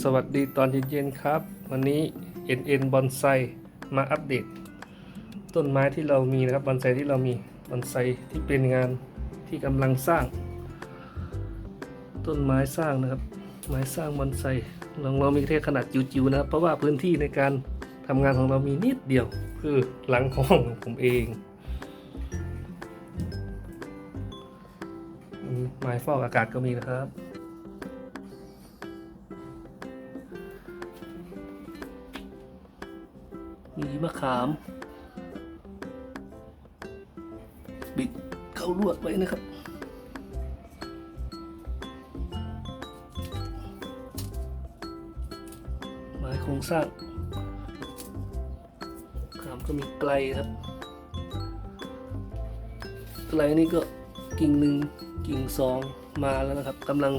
สวัสดีตอนเย็นๆครับ วันนี้ NN บอนไซมาอัปเดต ต้นไม้ที่เรามีนะครับบอนไซที่เรามีบอนไซที่เป็นงานที่กำลังสร้าง ต้นไม้สร้างนะครับ ไม้สร้างบอนไซเราเรามีแค่ขนาดจิ๋วๆนะครับ เพราะว่าพื้นที่ในการทำงานของเรามีนิดเดียว คือหลังห้องของผมเองไม้ฟอกอากาศก็มีนะครับ มีมะขาม บิดเข้าลวดไว้นะครับ ไม้โครงสร้างขามก็มีไกลครับ ไกลนี่ก็กิ่งหนึ่งกิ่งสองมาแล้วนะครับกำลัง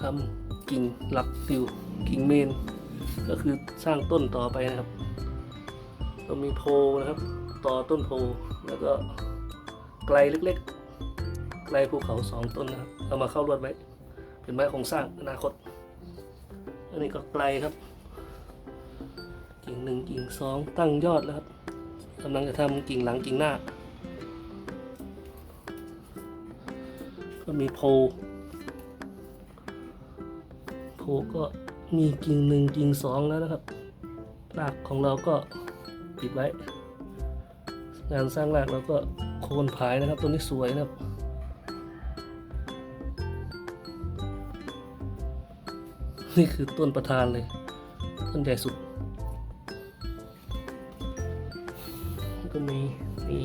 ทำกิ่งหลักอยู่กิ่งเมน ก็คือสร้างต้นต่อไปนะครับเรามีโพนะครับ ต่อต้นโพแล้วก็ไกลเล็กๆ ไกลภูเขาสองต้นนะครับเอามาเข้ารวดไว้เป็นไม้โครงสร้างอนาคต อันนี้ก็ไกลครับ กิ่งหนึ่งกิ่งสองตั้งยอดแล้วครับกำลังจะทำกิ่งหลังกิ่งหน้า ก็มีโพโพก็ มีกิ่งหนึ่งกิ่งสองแล้วนะครับรากของเราก็ปิดไว้ งานสร้างรากเราก็โคนผายนะครับ ตัวนี้สวยนะครับนี่คือต้นประธานเลย ต้นใหญ่สุดก็มีนี่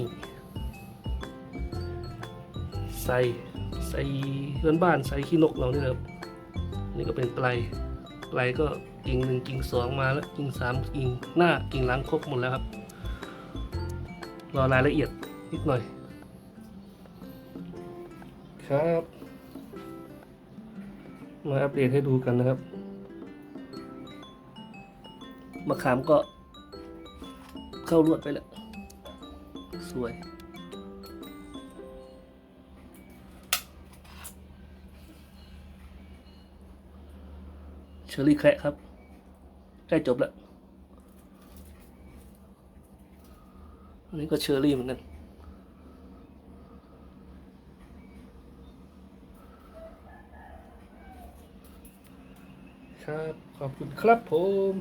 ใส่ใส่เพื่อนบ้านใส่ขี้นกเราเนี่ยครับนี่ก็เป็นปลา ยปลายก็กิ่งหนึ่งกิ่งสองมาแล้วกิ่งสามกิ่งหน้ากิ่งหลังครบหมดแล้วครับรอรายละเอียดนิดหน่อย ครับ มาอัปเดตให้ดูกันนะครับมะขามก็เข้ารวดไปแล้ว สวย เชอรี่แคระครับใกล้จบแล้วอันนี้ก็เชอรี่เหมือนกันครับ ขอบคุณครับผม